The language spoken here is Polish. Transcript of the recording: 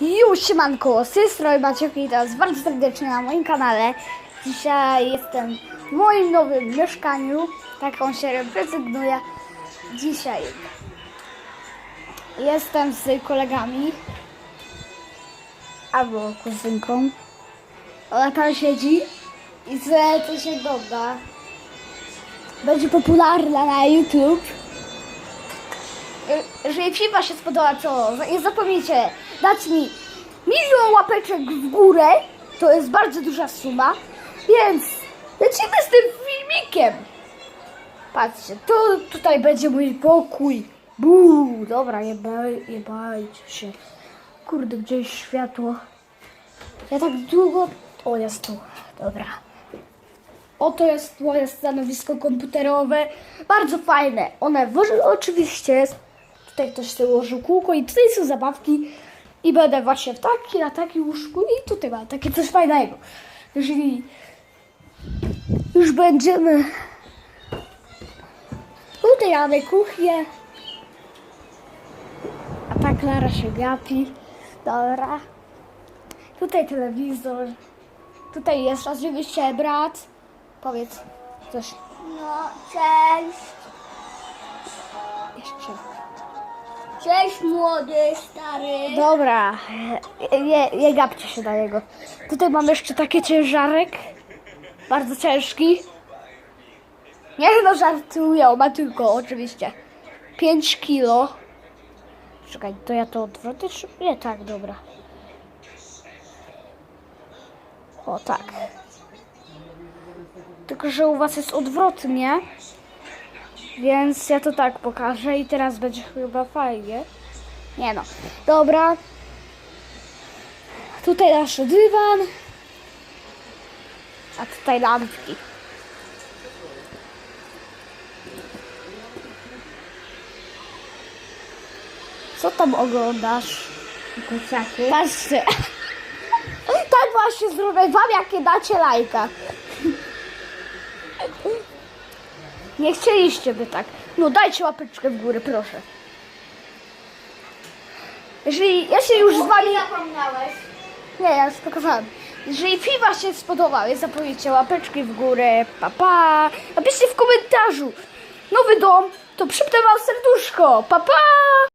Już siemanko, z tej strony Maciek i teraz bardzo serdecznie na moim kanale. Dzisiaj jestem w moim nowym mieszkaniu, tak on się prezentuje. Dzisiaj jestem z kolegami albo kuzynką. Ona tam siedzi i chce coś się doda. Będzie popularna na YouTube. Jeżeli film się spodoba, to nie zapomnijcie dać mi milion łapeczek w górę. To jest bardzo duża suma. Więc lecimy z tym filmikiem. Patrzcie, tu, tutaj będzie mój pokój. Buu, dobra, nie, baj, nie bajcie się. Kurde, gdzieś światło. Ja tak długo... O, jest tu. Dobra. Oto jest moje stanowisko komputerowe. Bardzo fajne. One oczywiście jest. Tutaj ktoś sobie ułożył kółko i tutaj są zabawki. I będę właśnie w taki, na takim łóżku i tutaj mam takie coś fajnego. Jeżeli już będziemy... Tutaj mamy kuchnię. A ta Klara się gapi. Dobra. Tutaj telewizor. Tutaj jest oczywiście brat. Powiedz coś. No, cześć. Jeszcze. Cześć młody, stary. Dobra, nie, nie gapcie się na niego. Tutaj mam jeszcze taki ciężarek. Bardzo ciężki. Nie no, żartuję, ma tylko oczywiście 5 kilo. Czekaj, to ja to odwrócę? Nie, tak, dobra. O, tak. Tylko, że u was jest odwrotnie. Więc ja to tak pokażę i teraz będzie chyba fajnie. Nie no. Dobra. Tutaj nasz dywan. A tutaj lampki. Co tam oglądasz? Kociaku. Patrzcie. Tak właśnie zrobię wam, jakie dacie lajka. Nie chcieliście by tak. No dajcie łapeczkę w górę, proszę. Jeżeli ja się już z wami... zapomniałeś. Nie, ja już pokazałam. Jeżeli film wam się spodobał, nie zapomnijcie łapeczki w górę, pa pa. Napiszcie w komentarzu nowy dom, to przypnę wam serduszko, pa pa.